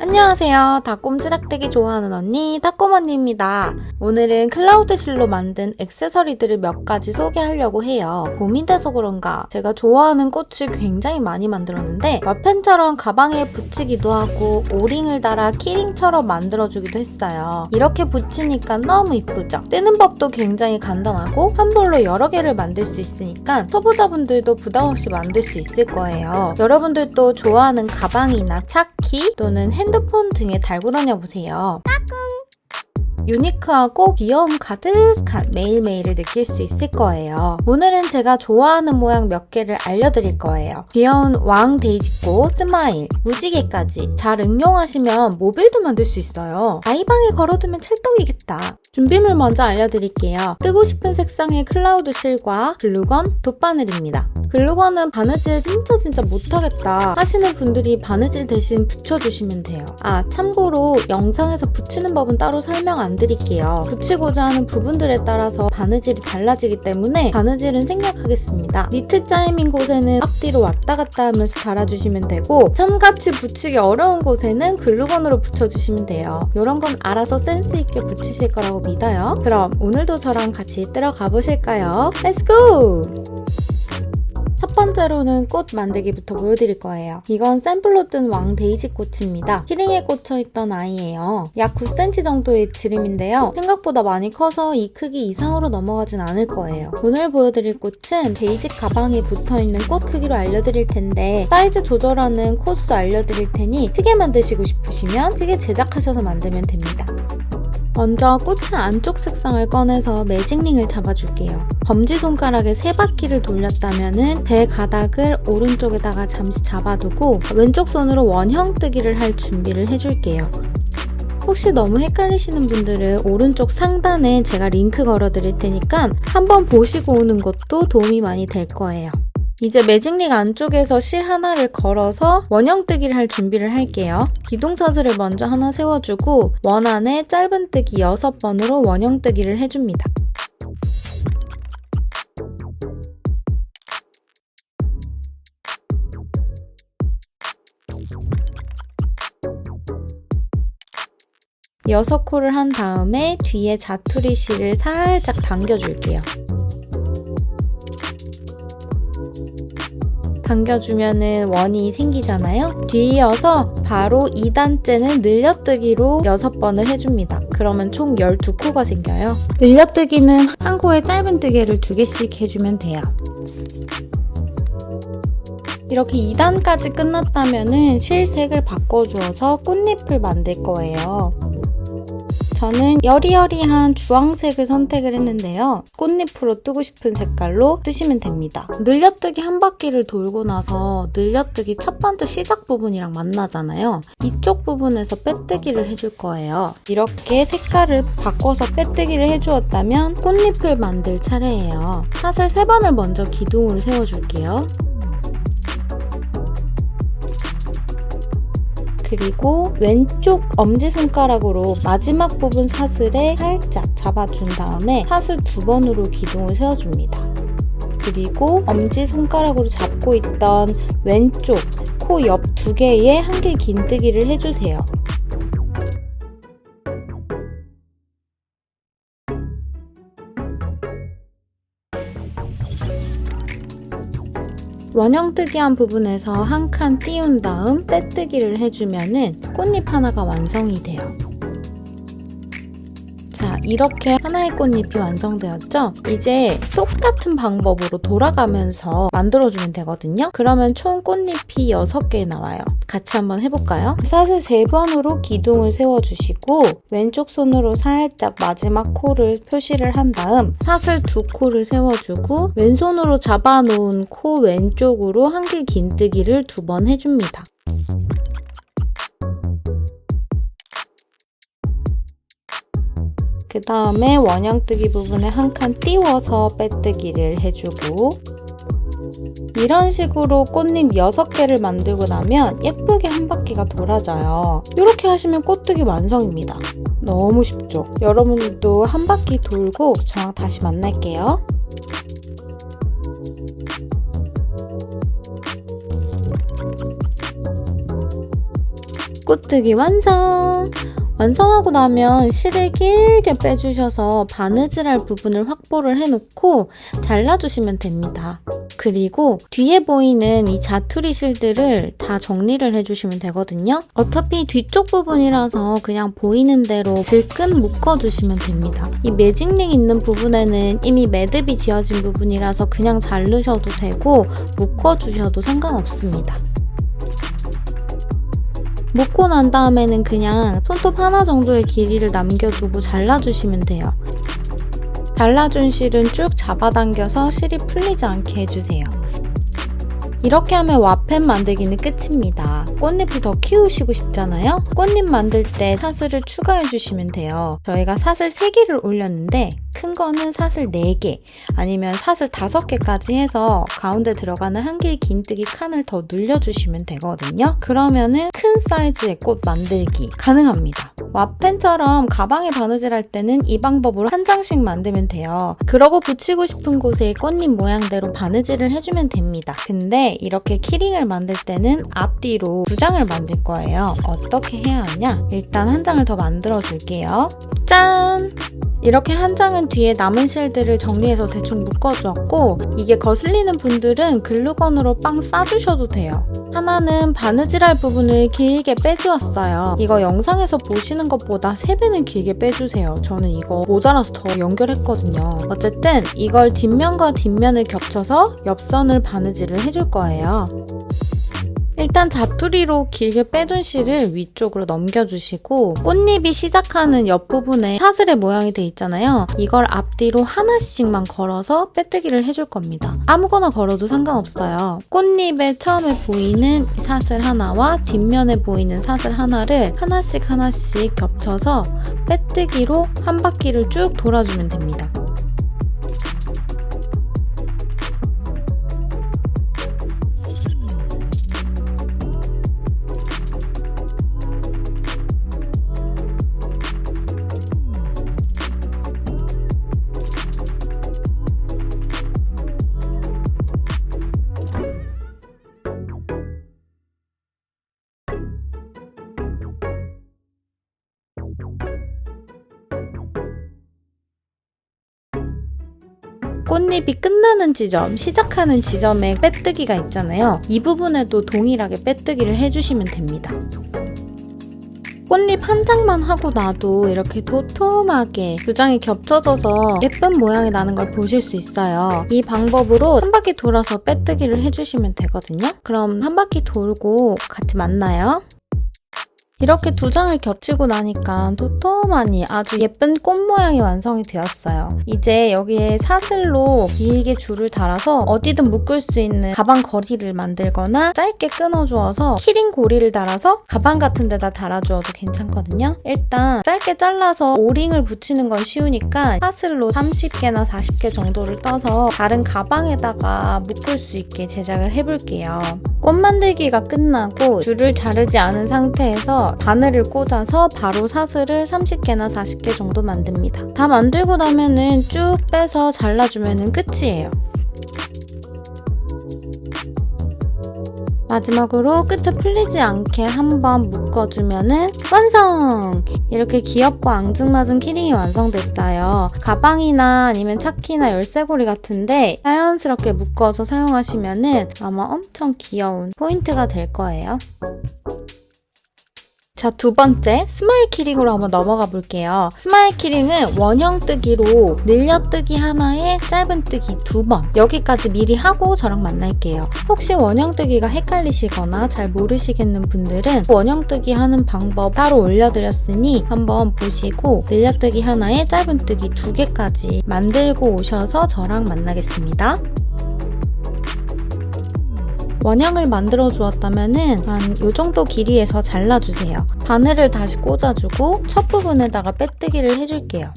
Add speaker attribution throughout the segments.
Speaker 1: 안녕하세요. 닭꼼지락대기 좋아하는 언니, 닭꼼 언니입니다. 오늘은 클라우드 실로 만든 액세서리들을 몇 가지 소개하려고 해요. 봄이 돼서 그런가 제가 좋아하는 꽃을 굉장히 많이 만들었는데 와펜처럼 가방에 붙이기도 하고 오링을 달아 키링처럼 만들어주기도 했어요. 이렇게 붙이니까 너무 이쁘죠? 뜨는 법도 굉장히 간단하고 한 볼로 여러 개를 만들 수 있으니까 초보자분들도 부담 없이 만들 수 있을 거예요. 여러분들도 좋아하는 가방이나 차키 또는 핸 드폰 등에 달고 다녀보세요. 유니크하고 귀여움 가득한 매일매일을 느낄 수 있을 거예요. 오늘은 제가 좋아하는 모양 몇 개를 알려드릴 거예요. 귀여운 왕 데이지꽃, 스마일, 무지개까지 잘 응용하시면 모빌도 만들 수 있어요. 아이방에 걸어두면 찰떡이겠다. 준비물 먼저 알려드릴게요. 뜨고 싶은 색상의 클라우드 실과 글루건, 돗바늘입니다. 글루건은 바느질 진짜 진짜 못하겠다 하시는 분들이 바느질 대신 붙여주시면 돼요. 아 참고로 영상에서 붙이는 법은 따로 설명 안 드릴게요. 붙이고자 하는 부분들에 따라서 바느질이 달라지기 때문에 바느질은 생략하겠습니다. 니트 짜임인 곳에는 앞뒤로 왔다 갔다 하면서 달아주시면 되고 참같이 붙이기 어려운 곳에는 글루건으로 붙여주시면 돼요. 이런 건 알아서 센스 있게 붙이실 거라고 믿어요. 그럼 오늘도 저랑 같이 뜨러 가보실까요? Let's go! 첫 번째로는 꽃 만들기부터 보여드릴 거예요. 이건 샘플로 뜬 왕 데이지 꽃입니다. 키링에 꽂혀있던 아이예요. 약 9cm 정도의 지름인데요. 생각보다 많이 커서 이 크기 이상으로 넘어가진 않을 거예요. 오늘 보여드릴 꽃은 베이지 가방에 붙어있는 꽃 크기로 알려드릴 텐데 사이즈 조절하는 코스 알려드릴 테니 크게 만드시고 싶으시면 크게 제작하셔서 만들면 됩니다. 먼저 꽃의 안쪽 색상을 꺼내서 매직링을 잡아줄게요. 검지손가락에 세 바퀴를 돌렸다면 배 가닥을 오른쪽에다가 잠시 잡아두고 왼쪽 손으로 원형 뜨기를 할 준비를 해줄게요. 혹시 너무 헷갈리시는 분들은 오른쪽 상단에 제가 링크 걸어 드릴 테니까 한번 보시고 오는 것도 도움이 많이 될 거예요. 이제 매직링 안쪽에서 실 하나를 걸어서 원형 뜨기를 할 준비를 할게요. 기둥사슬을 먼저 하나 세워주고 원 안에 짧은 뜨기 6번으로 원형 뜨기를 해줍니다. 여섯 코를 한 다음에 뒤에 자투리 실을 살짝 당겨줄게요. 당겨주면은 원이 생기잖아요. 뒤이어서 바로 2단째는 늘려뜨기로 6번을 해줍니다. 그러면 총 12코가 생겨요. 늘려뜨기는 한 코에 짧은 뜨개를 2개씩 해주면 돼요. 이렇게 2단까지 끝났다면은 실색을 바꿔주어서 꽃잎을 만들 거예요. 저는 여리여리한 주황색을 선택을 했는데요. 꽃잎으로 뜨고 싶은 색깔로 뜨시면 됩니다. 늘려뜨기 한 바퀴를 돌고 나서 늘려뜨기 첫 번째 시작 부분이랑 만나잖아요. 이쪽 부분에서 빼뜨기를 해줄 거예요. 이렇게 색깔을 바꿔서 빼뜨기를 해주었다면 꽃잎을 만들 차례예요. 사슬 3번을 먼저 기둥으로 세워줄게요. 그리고 왼쪽 엄지손가락으로 마지막 부분 사슬에 살짝 잡아준 다음에 사슬 두 번으로 기둥을 세워줍니다. 그리고 엄지손가락으로 잡고 있던 왼쪽 코 옆 두 개에 한길 긴뜨기를 해주세요. 원형뜨기한 부분에서 한 칸 띄운 다음 빼뜨기를 해주면은 꽃잎 하나가 완성이 돼요. 자, 이렇게 하나의 꽃잎이 완성되었죠? 이제 똑같은 방법으로 돌아가면서 만들어주면 되거든요? 그러면 총 꽃잎이 6개 나와요. 같이 한번 해볼까요? 사슬 3번으로 기둥을 세워주시고 왼쪽 손으로 살짝 마지막 코를 표시를 한 다음 사슬 2코를 세워주고 왼손으로 잡아놓은 코 왼쪽으로 한길 긴뜨기를 두 번 해줍니다. 그 다음에 원형뜨기 부분에 한 칸 띄워서 빼뜨기를 해주고 이런 식으로 꽃잎 6개를 만들고 나면 예쁘게 한 바퀴가 돌아져요. 이렇게 하시면 꽃뜨기 완성입니다. 너무 쉽죠? 여러분들도 한 바퀴 돌고 저랑 다시 만날게요. 꽃뜨기 완성! 완성하고 나면 실을 길게 빼주셔서 바느질할 부분을 확보를 해놓고 잘라주시면 됩니다. 그리고 뒤에 보이는 이 자투리 실들을 다 정리를 해주시면 되거든요. 어차피 뒤쪽 부분이라서 그냥 보이는 대로 질끈 묶어주시면 됩니다. 이 매직링 있는 부분에는 이미 매듭이 지어진 부분이라서 그냥 자르셔도 되고 묶어주셔도 상관없습니다. 묶고 난 다음에는 그냥 손톱 하나 정도의 길이를 남겨두고 잘라주시면 돼요. 잘라준 실은 쭉 잡아당겨서 실이 풀리지 않게 해주세요. 이렇게 하면 와펜 만들기는 끝입니다. 꽃잎을 더 키우시고 싶잖아요? 꽃잎 만들 때 사슬을 추가해주시면 돼요. 저희가 사슬 3개를 올렸는데 큰 거는 사슬 4개 아니면 사슬 5개까지 해서 가운데 들어가는 한길 긴뜨기 칸을 더 늘려주시면 되거든요. 그러면은 큰 사이즈의 꽃 만들기 가능합니다. 와펜처럼 가방에 바느질 할 때는 이 방법으로 한 장씩 만들면 돼요. 그러고 붙이고 싶은 곳에 꽃잎 모양대로 바느질을 해주면 됩니다. 근데 이렇게 키링을 만들 때는 앞뒤로 두 장을 만들 거예요. 어떻게 해야 하냐? 일단 한 장을 더 만들어 줄게요. 짠! 이렇게 한 장은 뒤에 남은 실들을 정리해서 대충 묶어주었고 이게 거슬리는 분들은 글루건으로 빵 싸주셔도 돼요. 하나는 바느질할 부분을 길게 빼주었어요. 이거 영상에서 보시는 것보다 3배는 길게 빼주세요. 저는 이거 모자라서 더 연결했거든요. 어쨌든 이걸 뒷면과 뒷면을 겹쳐서 옆선을 바느질을 해줄 거예요. 일단 자투리로 길게 빼둔 실을 위쪽으로 넘겨주시고 꽃잎이 시작하는 옆부분에 사슬의 모양이 돼 있잖아요. 이걸 앞뒤로 하나씩만 걸어서 빼뜨기를 해줄 겁니다. 아무거나 걸어도 상관없어요. 꽃잎에 처음에 보이는 사슬 하나와 뒷면에 보이는 사슬 하나를 하나씩 하나씩 겹쳐서 빼뜨기로 한 바퀴를 쭉 돌아주면 됩니다. 꽃잎이 끝나는 지점, 시작하는 지점에 빼뜨기가 있잖아요. 이 부분에도 동일하게 빼뜨기를 해주시면 됩니다. 꽃잎 한 장만 하고 나도 이렇게 도톰하게 두 장이 겹쳐져서 예쁜 모양이 나는 걸 보실 수 있어요. 이 방법으로 한 바퀴 돌아서 빼뜨기를 해주시면 되거든요. 그럼 한 바퀴 돌고 같이 만나요. 이렇게 두 장을 겹치고 나니까 도톰하니 아주 예쁜 꽃 모양이 완성이 되었어요. 이제 여기에 사슬로 길게 줄을 달아서 어디든 묶을 수 있는 가방 거리를 만들거나 짧게 끊어주어서 키링 고리를 달아서 가방 같은 데다 달아주어도 괜찮거든요. 일단 짧게 잘라서 오링을 붙이는 건 쉬우니까 사슬로 30개나 40개 정도를 떠서 다른 가방에다가 묶을 수 있게 제작을 해볼게요. 꽃 만들기가 끝나고 줄을 자르지 않은 상태에서 바늘을 꽂아서 바로 사슬을 30개나 40개 정도 만듭니다. 다 만들고 나면은 쭉 빼서 잘라주면 끝이에요. 마지막으로 끝에 풀리지 않게 한번 묶어주면은 완성! 이렇게 귀엽고 앙증맞은 키링이 완성됐어요. 가방이나 아니면 차키나 열쇠고리 같은데 자연스럽게 묶어서 사용하시면은 아마 엄청 귀여운 포인트가 될 거예요. 자, 두 번째 스마일 키링으로 한번 넘어가 볼게요. 스마일 키링은 원형 뜨기로 늘려뜨기 하나에 짧은 뜨기 두 번. 여기까지 미리 하고 저랑 만날게요. 혹시 원형 뜨기가 헷갈리시거나 잘 모르시겠는 분들은 원형 뜨기 하는 방법 따로 올려드렸으니 한번 보시고 늘려뜨기 하나에 짧은 뜨기 두 개까지 만들고 오셔서 저랑 만나겠습니다. 원형을 만들어 주었다면은 한이 정도 길이에서 잘라주세요. 바늘을 다시 꽂아주고 첫 부분에다가 빼뜨기를 해줄게요.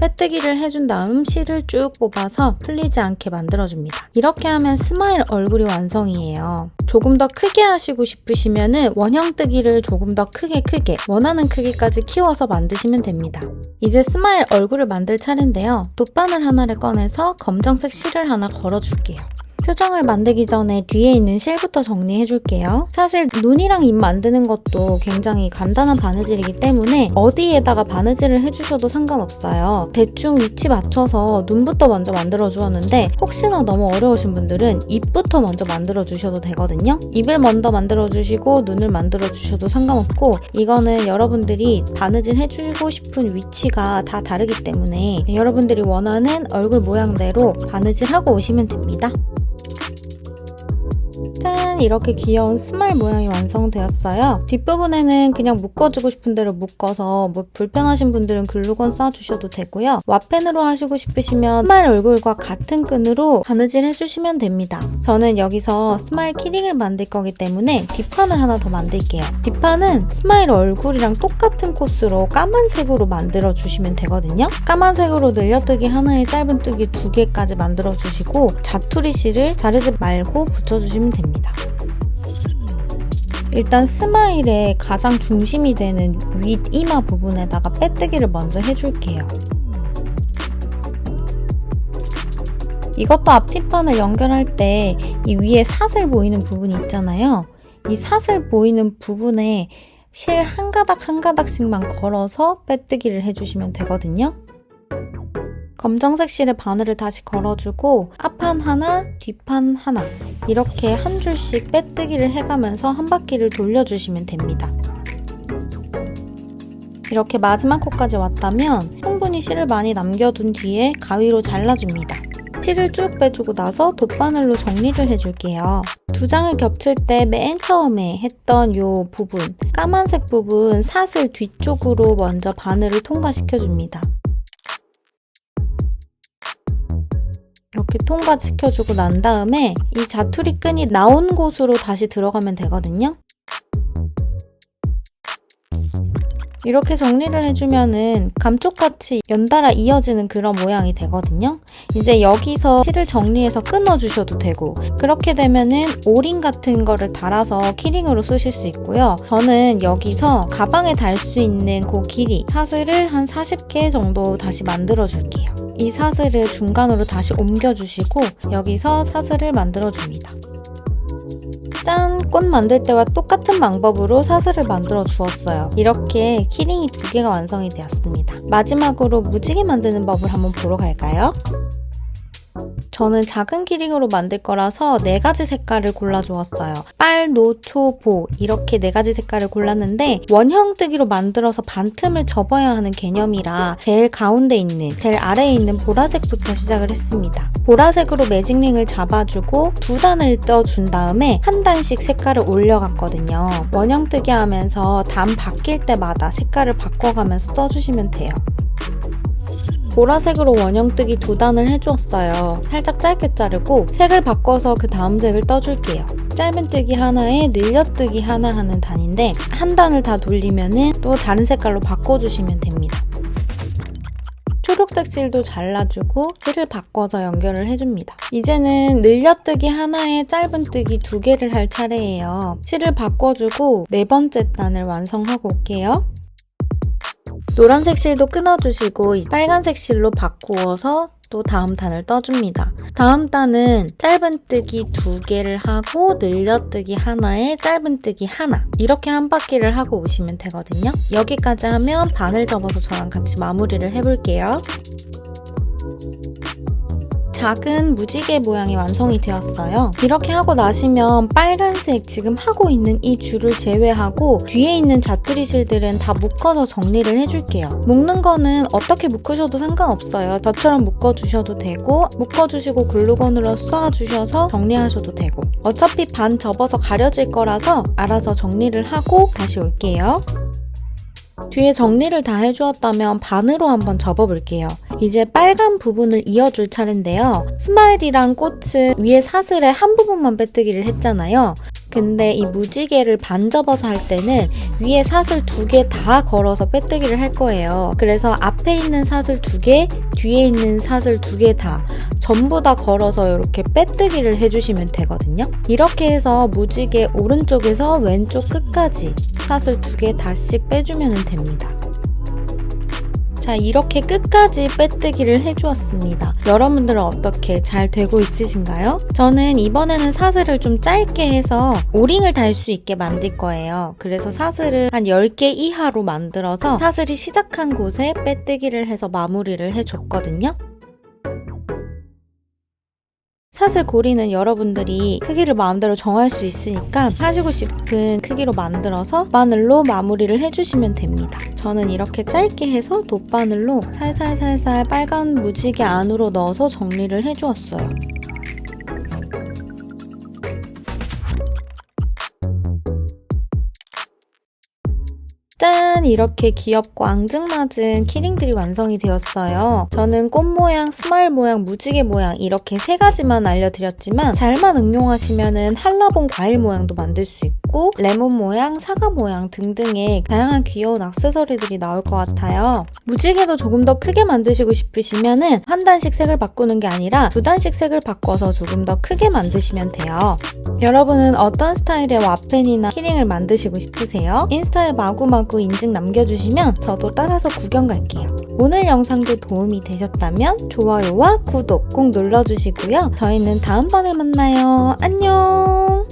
Speaker 1: 빼뜨기를 해준 다음 실을 쭉 뽑아서 풀리지 않게 만들어줍니다. 이렇게 하면 스마일 얼굴이 완성이에요. 조금 더 크게 하시고 싶으시면 원형 뜨기를 조금 더 크게 크게 원하는 크기까지 키워서 만드시면 됩니다. 이제 스마일 얼굴을 만들 차례인데요. 돗바늘 하나를 꺼내서 검정색 실을 하나 걸어줄게요. 표정을 만들기 전에 뒤에 있는 실부터 정리해줄게요. 사실 눈이랑 입 만드는 것도 굉장히 간단한 바느질이기 때문에 어디에다가 바느질을 해주셔도 상관없어요. 대충 위치 맞춰서 눈부터 먼저 만들어 주었는데 혹시나 너무 어려우신 분들은 입부터 먼저 만들어 주셔도 되거든요. 입을 먼저 만들어 주시고 눈을 만들어 주셔도 상관없고 이거는 여러분들이 바느질 해주고 싶은 위치가 다 다르기 때문에 여러분들이 원하는 얼굴 모양대로 바느질하고 오시면 됩니다. 짠! 이렇게 귀여운 스마일 모양이 완성되었어요. 뒷부분에는 그냥 묶어주고 싶은 대로 묶어서 뭐 불편하신 분들은 글루건 써주셔도 되고요. 와펜으로 하시고 싶으시면 스마일 얼굴과 같은 끈으로 바느질 해주시면 됩니다. 저는 여기서 스마일 키링을 만들 거기 때문에 뒷판을 하나 더 만들게요. 뒷판은 스마일 얼굴이랑 똑같은 코스로 까만색으로 만들어 주시면 되거든요. 까만색으로 늘려뜨기 하나에 짧은 뜨기 두 개까지 만들어 주시고 자투리 실을 자르지 말고 붙여주시면 됩니다. 일단 스마일의 가장 중심이 되는 윗 이마 부분에다가 빼뜨기를 먼저 해줄게요. 이것도 앞뒷판을 연결할 때 이 위에 사슬 보이는 부분이 있잖아요. 이 사슬 보이는 부분에 실 한 가닥 한 가닥씩만 걸어서 빼뜨기를 해주시면 되거든요. 검정색 실에 바늘을 다시 걸어주고 앞판 하나, 뒷판 하나 이렇게 한 줄씩 빼뜨기를 해가면서 한 바퀴를 돌려주시면 됩니다. 이렇게 마지막 코까지 왔다면 충분히 실을 많이 남겨둔 뒤에 가위로 잘라줍니다. 실을 쭉 빼주고 나서 돗바늘로 정리를 해줄게요. 두 장을 겹칠 때 맨 처음에 했던 요 부분, 까만색 부분 사슬 뒤쪽으로 먼저 바늘을 통과시켜줍니다. 이렇게 통과시켜주고 난 다음에 이 자투리 끈이 나온 곳으로 다시 들어가면 되거든요. 이렇게 정리를 해주면은 감쪽같이 연달아 이어지는 그런 모양이 되거든요. 이제 여기서 실을 정리해서 끊어주셔도 되고 그렇게 되면은 오링 같은 거를 달아서 키링으로 쓰실 수 있고요. 저는 여기서 가방에 달 수 있는 그 길이 사슬을 한 40개 정도 다시 만들어 줄게요. 이 사슬을 중간으로 다시 옮겨주시고 여기서 사슬을 만들어 줍니다. 짠! 꽃 만들 때와 똑같은 방법으로 사슬을 만들어 주었어요. 이렇게 키링이 두 개가 완성이 되었습니다. 마지막으로 무지개 만드는 법을 한번 보러 갈까요? 저는 작은 키링으로 만들 거라서 네 가지 색깔을 골라주었어요. 빨, 노, 초, 보 이렇게 네 가지 색깔을 골랐는데 원형 뜨기로 만들어서 반틈을 접어야 하는 개념이라 제일 가운데 있는, 제일 아래에 있는 보라색부터 시작을 했습니다. 보라색으로 매직링을 잡아주고 두 단을 떠준 다음에 한 단씩 색깔을 올려갔거든요. 원형 뜨기 하면서 단 바뀔 때마다 색깔을 바꿔가면서 써주시면 돼요. 보라색으로 원형뜨기 두 단을 해주었어요. 살짝 짧게 자르고 색을 바꿔서 그 다음 색을 떠줄게요. 짧은뜨기 하나에 늘려뜨기 하나 하는 단인데 한 단을 다 돌리면은 또 다른 색깔로 바꿔주시면 됩니다. 초록색 실도 잘라주고 실을 바꿔서 연결을 해줍니다. 이제는 늘려뜨기 하나에 짧은뜨기 두 개를 할 차례예요. 실을 바꿔주고 네 번째 단을 완성하고 올게요. 노란색 실도 끊어주시고 빨간색 실로 바꾸어서 또 다음 단을 떠줍니다. 다음 단은 짧은뜨기 두 개를 하고 늘려뜨기 하나에 짧은뜨기 하나 이렇게 한 바퀴를 하고 오시면 되거든요. 여기까지 하면 바늘 접어서 저랑 같이 마무리를 해볼게요. 작은 무지개 모양이 완성이 되었어요. 이렇게 하고 나시면 빨간색 지금 하고 있는 이 줄을 제외하고 뒤에 있는 자투리 실들은 다 묶어서 정리를 해줄게요. 묶는 거는 어떻게 묶으셔도 상관없어요. 저처럼 묶어주셔도 되고 묶어주시고 글루건으로 쏴주셔서 정리하셔도 되고 어차피 반 접어서 가려질 거라서 알아서 정리를 하고 다시 올게요. 뒤에 정리를 다 해주었다면 반으로 한번 접어볼게요. 이제 빨간 부분을 이어줄 차례인데요. 스마일이랑 꽃은 위에 사슬에 한 부분만 빼뜨기를 했잖아요. 근데 이 무지개를 반 접어서 할 때는 위에 사슬 두 개 다 걸어서 빼뜨기를 할 거예요. 그래서 앞에 있는 사슬 두 개, 뒤에 있는 사슬 두 개 다 전부 다 걸어서 이렇게 빼뜨기를 해주시면 되거든요. 이렇게 해서 무지개 오른쪽에서 왼쪽 끝까지 사슬 두 개 다씩 빼주면 됩니다. 자, 이렇게 끝까지 빼뜨기를 해주었습니다. 여러분들은 어떻게 잘 되고 있으신가요? 저는 이번에는 사슬을 좀 짧게 해서 오링을 달 수 있게 만들 거예요. 그래서 사슬을 한 10개 이하로 만들어서 사슬이 시작한 곳에 빼뜨기를 해서 마무리를 해줬거든요. 사슬 고리는 여러분들이 크기를 마음대로 정할 수 있으니까 하시고 싶은 크기로 만들어서 바늘로 마무리를 해주시면 됩니다. 저는 이렇게 짧게 해서 돗바늘로 살살살살 빨간 무지개 안으로 넣어서 정리를 해주었어요. 짠! 이렇게 귀엽고 앙증맞은 키링들이 완성이 되었어요. 저는 꽃 모양, 스마일 모양, 무지개 모양 이렇게 세 가지만 알려드렸지만 잘만 응용하시면은 한라봉 과일 모양도 만들 수 있고 레몬 모양, 사과 모양 등등의 다양한 귀여운 액세서리들이 나올 것 같아요. 무지개도 조금 더 크게 만드시고 싶으시면은 한 단씩 색을 바꾸는 게 아니라 두 단씩 색을 바꿔서 조금 더 크게 만드시면 돼요. 여러분은 어떤 스타일의 와펜이나 키링을 만드시고 싶으세요? 인스타에 마구마구 인증 남겨주시면 저도 따라서 구경 갈게요. 오늘 영상도 도움이 되셨다면 좋아요와 구독 꼭 눌러주시고요. 저희는 다음번에 만나요. 안녕!